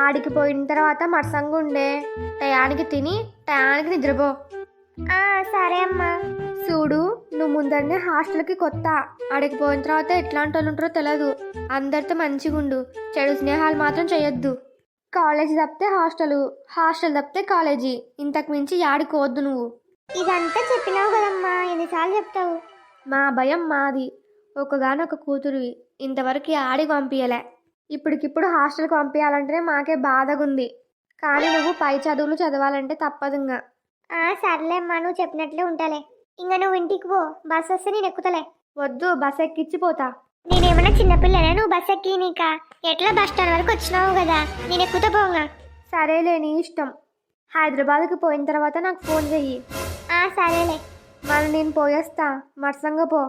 ఆడికి పోయిన తర్వాత మరసంగా ఉండే టయానికి తిని టయానికి నిద్రపో. సరే అమ్మా. చూడు నువ్వు ముందరనే హాస్టల్కి కొత్త. ఆడికి పోయిన తర్వాత ఎట్లాంటి వాళ్ళు ఉంటారో తెలియదు అందరితో మంచిగా ఉండు చెడు స్నేహాలు మాత్రం చేయొద్దు కాలేజీ తప్పితే హాస్టల్. హాస్టల్ తప్పితే కాలేజీ. ఇంతకు మించి యాడికోవద్దు నువ్వు. ఇదంతా చెప్పినావు కదమ్మా. ఎన్నిసార్లు చెప్తావు? మా భయం మాది. ఒకగానొక కూతురువి. ఇంతవరకు ఆడికి పంపించలే ఇప్పటికిప్పుడు హాస్టల్కి పంపించాలంటేనే మాకే బాధగా ఉంది కానీ నువ్వు పై చదువులు చదవాలంటే తప్పదుగా. ఆ సర్లే అమ్మా నువ్వు చెప్పినట్లే ఉంటాలే. ఇంకా నువ్వు ఇంటికి పో బస్ వస్తే నేను ఎక్కుతలే. వద్దు బస్ ఎక్కిచ్చిపోతా నేనేమన్నా చిన్నపిల్లనే నువ్వు బస్ ఎక్కి నీక? ఎట్లా బస్ స్టాండ్ వరకు వచ్చినావు కదా? నేను ఎక్కుతా పోగా. సరేలే నీ ఇష్టం. హైదరాబాద్కి పోయిన తర్వాత నాకు ఫోన్ చెయ్యి. సరేలే. మళ్ళీ నేను పోయేస్తా. మరసంగా పో.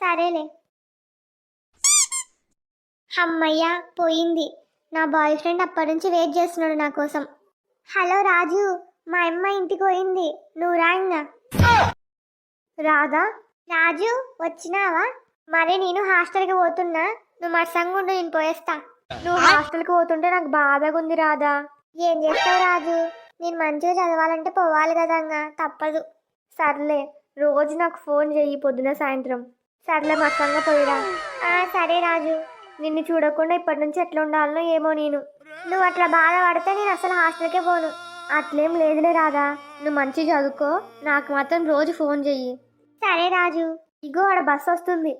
సరేలే. అమ్మయ్య పోయింది. నా బాయ్ ఫ్రెండ్ అప్పటి నుంచి వెయిట్ చేస్తున్నాడు నా కోసం. హలో రాజు మా అమ్మ ఇంటికి పోయింది. నువ్వు రా ఇంకా రాదా రాజు వచ్చినావా? మరి నేను హాస్టల్కి పోతున్నా. నువ్వు మా సంగుండు నేను పోయేస్తా. నువ్వు హాస్టల్కి పోతుంటే నాకు బాధగా ఉంది రాదా ఏం చేస్తావు రాజు? నేను మంచిగా చదవాలంటే పోవాలి కదా ఇంకా తప్పదు. సర్లే రోజు నాకు ఫోన్ చెయ్యి పొద్దున సాయంత్రం. సర్లే మరసంగా పోయిరా. సరే రాజు. నిన్ను చూడకుండా ఇప్పటి నుంచి ఎట్లా ఉండాలనో ఏమో నేను. నువ్వు అట్లా బాధపడితే నేను అసలు హాస్టల్కే పోను. అట్లేం లేదులే రాదా నువ్వు మంచి చదువుకో. నాకు మాత్రం రోజు ఫోన్ చెయ్యి. సరే రాజు. ఇగో ఆడ బస్ వస్తుంది.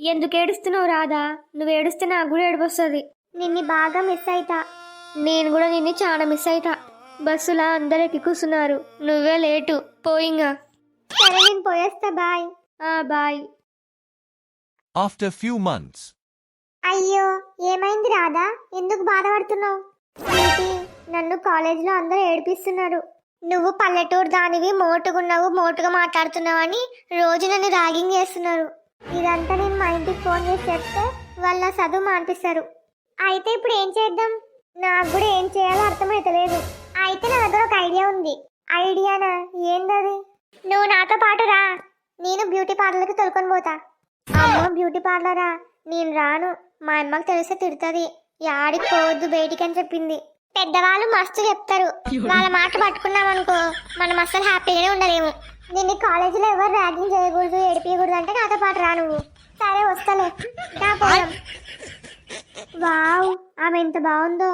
ఎందుకు ఏడుస్తున్నావు రాదా నువ్వు ఏడుస్తే నాకు కూడా ఏడుపు వస్తుంది. నిన్ను బాగా మిస్ అవుతా నేను కూడా నిన్ను చాలా మిస్ అవుతా బస్సులా అందరు ఎక్కి కూర్చున్నారు. నువ్వే లేటు. పోయింగా సరే నేను పోయేస్తా. బాయ్. ఆ బాయ్. After few months. అయ్యో ఏమైంది రాధా? ఎందుకు బాధపడుతున్నావు? నన్ను కాలేజీలో అందరూ ఏడిపిస్తున్నారు. నువ్వు పల్లెటూరు దానివి మోటుగున్నావు మోటుగా మాట్లాడుతున్నావు అని రోజు నన్ను ర్యాగింగ్ చేస్తున్నారు. ఇదంతా నేను మా ఇంటికి ఫోన్ చేసి చెప్తే వాళ్ళ చదువు మానిపిస్తారు. అయితే ఇప్పుడు ఏం చేద్దాం? నాకు కూడా ఏం చేయాలో అర్థమైతలేదు. అయితే నా దగ్గర ఒక ఐడియా ఉంది. ఐడియానా? ఏందది? నువ్వు నాతో పాటు రా. నేను బ్యూటీ పార్లర్కి తొలుకొని పోతా. అమ్మో బ్యూటీ పార్లరా? నేను రాను. మా అమ్మకి తెలిస్తే తిడుతుంది? యాడికి పోవద్దు బయటికి అని చెప్పింది. పెద్దవాళ్ళు మస్తు చెప్తారు. వాళ్ళ మాట పట్టుకున్నాం అనుకో మనం అస్సలు హ్యాపీగానే ఉండలేము. నిన్ను కాలేజీలో ఎవరు ర్యాగింగ్ చేయకూడదు ఏడిపించకూడదు అంటే నాతో పాటు రా నువ్వు. సరే వస్తాలే. నా పోదాం. వావ్ ఆమె ఎంత బాగుందో.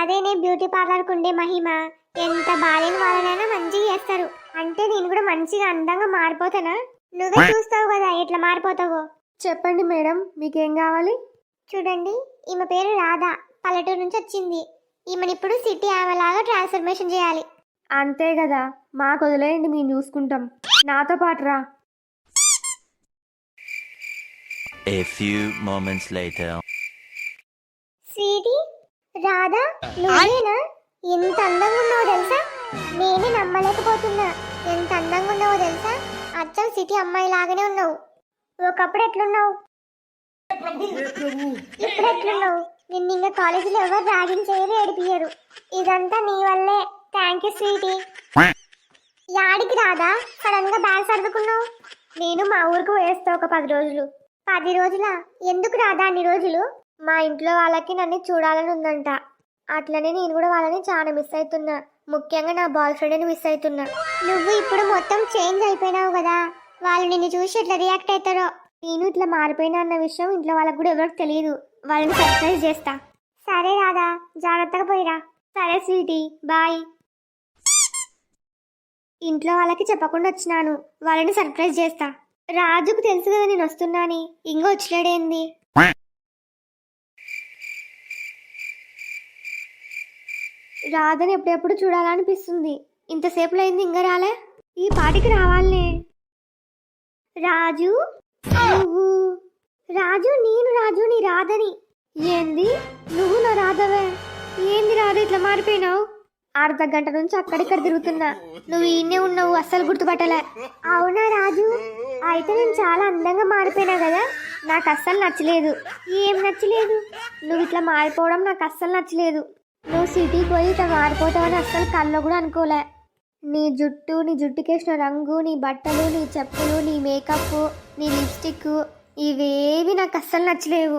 అదే నీ బ్యూటీ పార్లర్కి ఉండే మహిమ. ఎంత బాలేని వాళ్ళనైనా మంచిగా చేస్తారు. అంటే నేను కూడా మంచిగా అందంగా మారిపోతానా? నువ్వే చూస్తావు కదా ఎట్లా మారిపోతావో. చెప్పండి మేడం మీకేం కావాలి? చూడండి ఈమె పేరు రాధా. పల్లెటూరు నుంచి వచ్చింది. ఈమెను ఇప్పుడు సిటీ ఆమెలాగా ట్రాన్స్ఫర్మేషన్ చేయాలి. అంతే కదా మాకు వదిలేయండి మేము చూసుకుంటాం. నాతో పాటు రా. A few moments later. Sweetie Radha నువ్వేనా? ఎంత అందంగా ఉన్నావో తెలుసా? నేనే నమ్మలేకపోతున్నా. ఎంత అందంగా ఉన్నావో తెలుసా? అచ్చం సిటీ అమ్మాయి లాగానే ఉన్నావు. ఒకప్పుడు ఎట్లున్నావు? ఇప్పుడు ఎట్లున్నావు నిన్ను ఇంకా కాలేజీలో ఎవరు ర్యాగింగ్ చేయరు ఏడిపియరు ఇదంతా నీ వల్లే. థ్యాంక్ యూ స్వీటీ యాడికి రాదా? సడన్గా బ్యాగ్ సర్దుకున్నావు నేను మా ఊరికి వేస్తా ఒక పది రోజులు. పది రోజులా? ఎందుకు రాదా అన్ని రోజులు? మా ఇంట్లో వాళ్ళకి నన్ను చూడాలని ఉందంట. అట్లనే నేను కూడా వాళ్ళని చాలా మిస్ అవుతున్నా ముఖ్యంగా నా బాయ్ ఫ్రెండ్ని మిస్ అవుతున్నా నువ్వు ఇప్పుడు మొత్తం చేంజ్ అయిపోయినావు కదా? వాళ్ళు నిన్ను చూసి ఎట్లా రియాక్ట్ అవుతారో నేను ఇట్లా మారిపోయినా అన్న విషయం ఇంట్లో వాళ్ళకి కూడా ఎవరికి తెలియదు. వాళ్ళని సర్ప్రైజ్ చేస్తా. సరే రాదా జాగ్రత్తగా పోయిరా. సరే స్వీటీ బాయ్. ఇంట్లో వాళ్ళకి చెప్పకుండా వచ్చినాను. వాళ్ళని సర్ప్రైజ్ చేస్తా. రాజుకు తెలుసు కదా నేను వస్తున్నాని. ఇంకో వచ్చినాడేంది రాధని ఎప్పుడెప్పుడు చూడాలనిపిస్తుంది? ఇంతసేపులో అయింది ఇంకా రాలే? ఈ పాటికి రావాలనే రాజు? నువ్వు రాజు నేను రాజు నీ రాధని ఏంది? నువ్వు నా రాధవే. ఏంది రాధ ఇట్లా మారిపోయినావు? అర్ధ గంట నుంచి అక్కడిక్కడ తిరుగుతున్నా. నువ్వు ఈయనే ఉన్నావు అస్సలు గుర్తుపట్టలే. అవునా రాజు? అయితే నేను చాలా అందంగా మారిపోయినా కదా? నాకు అస్సలు నచ్చలేదు. ఏం నచ్చలేదు? నువ్వు ఇట్లా మారిపోవడం నాకు అస్సలు నచ్చలేదు. నువ్వు సిటీకి పోయి ఇట్లా మారిపోతావని అస్సలు కల్లో కూడా అనుకోలే. నీ జుట్టు నీ జుట్టుకేసిన రంగు నీ బట్టలు నీ చెప్పులు నీ మేకప్ నీ లిప్స్టిక్ ఇవేవి నాకు అస్సలు నచ్చలేవు.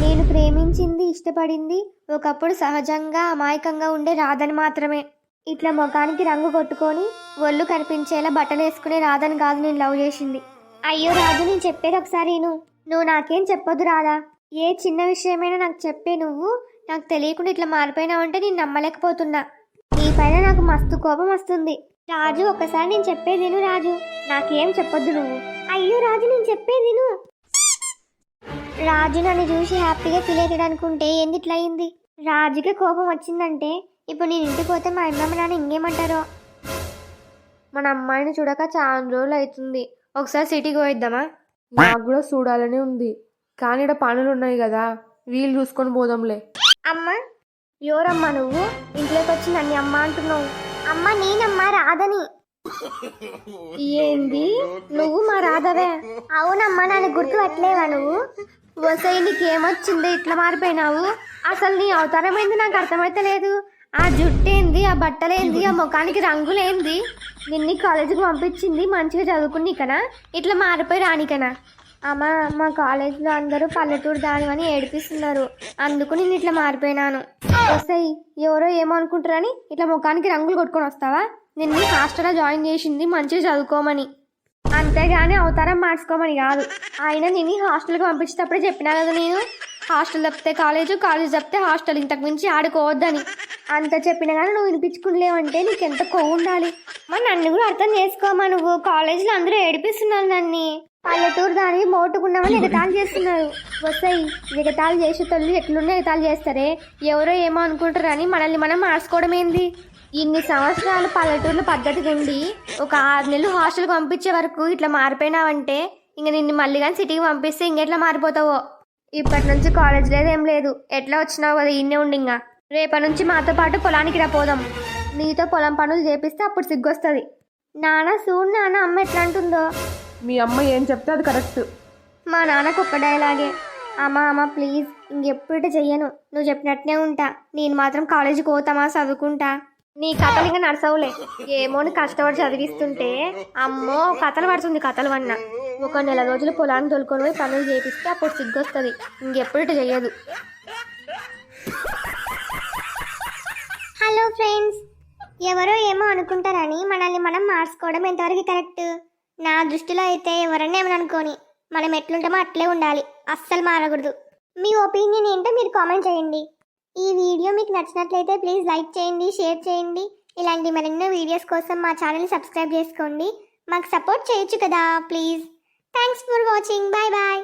నేను ప్రేమించింది ఇష్టపడింది ఒకప్పుడు సహజంగా అమాయకంగా ఉండే రాధని మాత్రమే. ఇట్లా ముఖానికి రంగు కొట్టుకొని ఒళ్ళు కనిపించేలా బట్టలు వేసుకునే రాధని కాదు నేను లవ్ చేసింది. అయ్యో రాజు నేను చెప్పేది ఒకసారి నువ్వు నాకేం చెప్పొద్దు రాదా ఏ చిన్న విషయమైనా నాకు చెప్పే నువ్వు నాకు తెలియకుండా ఇట్లా మారిపోయినావంటే నేను నమ్మలేకపోతున్నా. పైన నాకు మస్తు కోపం వస్తుంది. రాజు ఒకసారి నేను చెప్పేది విను రాజు. నాకేం చెప్పొద్దు నువ్వు. అయ్యో రాజు నేను చెప్పేది విను. రాజు నన్ను చూసి హ్యాపీగా ఫీల్ అవుతాడు అనుకుంటే ఏంది ఇట్లా అయింది రాజుకి కోపం వచ్చిందంటే ఇప్పుడు నేను ఇంటికి పోతే మా అమ్మమ్మ నాన్న ఇంకేమంటారో? మన అమ్మాయిని చూడక చాలా రోజులు అవుతుంది. ఒకసారి సిటీకి పోయిద్దామా? నాకు కూడా చూడాలని ఉంది. కానీ ఇక్కడ పనులు ఉన్నాయి కదా. వీలు చూసుకొని పోదాంలే. అమ్మ ఎవరమ్మా నువ్వు? ఇంట్లోకి వచ్చి నన్ను అమ్మ అంటున్నావు. అమ్మ నేనమ్మా రాధని. ఏంది? నువ్వు మా రాధవే? అవునమ్మా నన్ను గుర్తుపట్టలేవా నువ్వు? వసై నీకేమొచ్చింది ఇట్లా మారిపోయినావు? అసలు నీ అవతారం ఏంది? నాకు అర్థమైతే లేదు. ఆ జుట్టేంది ఆ బట్టలేంది ఆ ముఖానికి రంగులేంది నిన్ను కాలేజీకి పంపించింది మంచిగా చదువుకునికనా ఇట్లా మారిపోయి రానికనా? అమ్మ మా కాలేజీలో అందరూ పల్లెటూరు దానివని ఏడిపిస్తున్నారు. అందుకు నేను ఇట్లా మారిపోయినాను. వస్తాయి ఎవరో ఏమో అనుకుంటారని ఇట్లా ముఖానికి రంగులు కొట్టుకొని వస్తావా? నిన్ను హాస్టల్లో జాయిన్ చేసింది మంచిగా చదువుకోమని. అంతేగాని అవతారం మార్చుకోమని కాదు. ఆయన నేను హాస్టల్కి పంపించేటప్పుడే చెప్పినా కదా నేను? హాస్టల్ తప్పితే కాలేజు కాలేజ్ తప్పితే హాస్టల్. ఇంతకు మించి ఆడుకోవద్దని. అంత చెప్పినా కానీ నువ్వు వినిపించుకునిలేవంటే నీకు ఎంత కొవ్వు ఉండాలి? మరి నన్ను కూడా అర్థం చేసుకోమా నువ్వు? కాలేజీలో అందరూ ఏడిపిస్తున్నారు నన్ను. పల్లెటూరు దాని మోటుకున్నామని ఎగతాళి చేస్తున్నారు. వస్తాయి ఎగతాళి తల్లి ఎట్లున్నా ఎగతాళి చేస్తారే. ఎవరో ఏమో అనుకుంటారని మనల్ని మనం మార్చుకోవడం ఏంది ఇన్ని సంవత్సరాలు పల్లెటూరులో పద్ధతిగా ఉండి ఒక ఆరు నెలలు హాస్టల్కి పంపించే వరకు ఇట్లా మారిపోయినావంటే ఇంక నిన్ను మళ్ళీ కానీ సిటీకి పంపిస్తే ఇంకెట్లా మారిపోతావో? ఇప్పటి నుంచి కాలేజ్ లేదు ఏం లేదు. ఎట్లా వచ్చినావు కదా ఇన్నే ఉండి ఇంకా. రేపటి నుంచి మాతో పాటు పొలానికి రాపోదాం నీతో పొలం పనులు చేపిస్తే అప్పుడు సిగ్గొస్తుంది. నాన్న చూడు నాన్న అమ్మ ఎట్లా అంటుందో? మీ అమ్మ ఏం చెప్తే అది కరెక్ట్. మా నాన్నకు ఒక్క డైలాగే అమ్మ అమ్మ ప్లీజ్ ఇంకెప్పుడు చెయ్యను. నువ్వు చెప్పినట్టే ఉంటా. నేను మాత్రం కాలేజీకి పోతామా చదువుకుంటా. నీ కథలు ఇంకా నడసవులే. ఏమో కష్టపడి చదివిస్తుంటే అమ్మో కథలు పడుతుంది కథలు వన్న ఒక నెల రోజులు పొలాన్ని తోలుకొని పోయి పనులు చేపిస్తే అప్పుడు సిగ్గొస్తుంది. ఇంకెప్పుడు ఇటు చెయ్యదు. హలో ఫ్రెండ్స్ ఎవరో ఏమో అనుకుంటారని మనల్ని మనం మార్చుకోవడం ఎంతవరకు కరెక్ట్? నా దృష్టిలో అయితే ఎవరన్నా ఏమని అనుకోని మనం ఎట్లుంటామో అట్లే ఉండాలి. అస్సలు మారకూడదు. మీ ఒపీనియన్ ఏంటో మీరు కామెంట్ చేయండి. ఈ వీడియో మీకు నచ్చినట్లయితే ప్లీజ్ లైక్ చేయండి షేర్ చేయండి. ఇలాంటి మరెన్నో వీడియోస్ కోసం మా ఛానల్ని సబ్స్క్రైబ్ చేసుకోండి. మాకు సపోర్ట్ చేయొచ్చు కదా please. Thanks for watching. Bye bye.